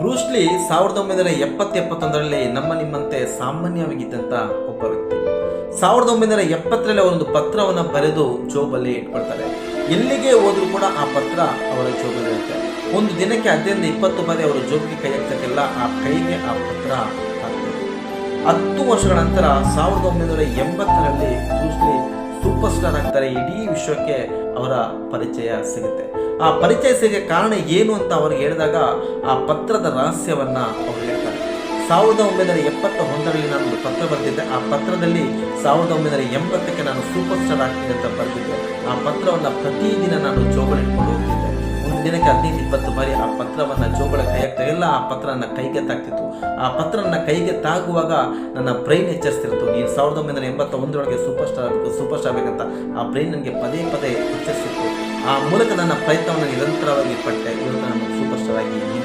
Bruce Lee ಸಾವಿರದ ಒಂಬೈನೂರ ಎಪ್ಪತ್ತು ಎಪ್ಪತ್ತೊಂದರಲ್ಲಿ ನಮ್ಮ ನಿಮ್ಮಂತೆ ಸಾಮಾನ್ಯವಾಗಿದ್ದಂಥ ಒಬ್ಬ ವ್ಯಕ್ತಿ. ಸಾವಿರದ ಒಂಬೈನೂರ ಎಪ್ಪತ್ತರಲ್ಲಿ ಅವರೊಂದು ಪತ್ರವನ್ನು ಬರೆದು ಜೋಬಲ್ಲಿ ಇಟ್ಕೊಳ್ತಾರೆ. ಎಲ್ಲಿಗೆ ಹೋದ್ರೂ ಕೂಡ ಆ ಪತ್ರ ಅವರ ಜೋಬಲ್ಲಿ ಇರುತ್ತೆ. ಒಂದು ದಿನಕ್ಕೆ ಹದಿನೈದು ಇಪ್ಪತ್ತು ಬಾರಿ ಅವರ ಜೋಬಿಗೆ ಕೈ ಹಾಕ್ತಕ್ಕೆಲ್ಲ ಆ ಕೈಗೆ ಆ ಪತ್ರ ಹತ್ತು ವರ್ಷಗಳ ನಂತರ ಸಾವಿರದ ಒಂಬೈನೂರ ಎಂಬತ್ತರಲ್ಲಿ ಸೂಪರ್ ಸ್ಟಾರ್ ಆಗ್ತಾರೆ ಇಡೀ ವಿಶ್ವಕ್ಕೆ ಅವರ ಪರಿಚಯ ಸಿಗುತ್ತೆ. ಆ ಪರಿಚಯ ಸಿಗಕ್ಕೆ ಕಾರಣ ಏನು ಅಂತ ಅವ್ರಿಗೆ ಹೇಳಿದಾಗ ಆ ಪತ್ರದ ರಹಸ್ಯವನ್ನ ಅವ್ರು ಹೇಳ್ತಾರೆ. ಸಾವಿರದ ಒಂಬೈನೂರ ಎಪ್ಪತ್ತ ಒಂದರಲ್ಲಿ ನಾನು ಪತ್ರ ಬರೆದಿದ್ದೆ. ಆ ಪತ್ರದಲ್ಲಿ ಸಾವಿರದ ಒಂಬೈನೂರ ಎಂಬತ್ತಕ್ಕೆ ನಾನು ಸೂಪರ್ ಸ್ಟಾರ್ ಆಗ್ತೀನಿ ಅಂತ ಬರೆದಿದ್ದೆ. ಆ ಪತ್ರವನ್ನು ಪ್ರತಿದಿನ ನಾನು ಜೋಬಲ್ಲಿ ಹದಿನೈದು, ಇಪ್ಪತ್ತು ಬಾರಿ ಆ ಪತ್ರವನ್ನು ಜೋಗಳ ಕೈಯಾಗ್ತಾ ಎಲ್ಲ ಆ ಪತ್ರ ನನ್ನ ಕೈಗೆ ತಾಕ್ತಿತ್ತು. ಆ ಪತ್ರ ಕೈಗೆ ತಾಗುವಾಗ ನನ್ನ ಬ್ರೈನ್ ಎಚ್ಚರಿಸ್ತಿರ್ತು. ನೀನು ಸಾವಿರದ ಒಂಬೈನೂರ ಎಂಬತ್ತ ಒಂದರೊಳಗೆ ಸೂಪರ್ ಸ್ಟಾರ್ ಆಗಬೇಕು ಸೂಪರ್ ಸ್ಟಾರ್ ಆಗಬೇಕಂತ ಆ ಬ್ರೈನ್ ನನಗೆ ಪದೇ ಪದೇ ಎಚ್ಚರಿಸಿತ್ತು ಆ ಮೂಲಕ ನನ್ನ ಪ್ರಯತ್ನವನ್ನು ನಿರಂತರವಾಗಿ ಪಟ್ಟೆ. ಇವತ್ತು ನಾನು ಸೂಪರ್ ಸ್ಟಾರ್ ಆಗಿ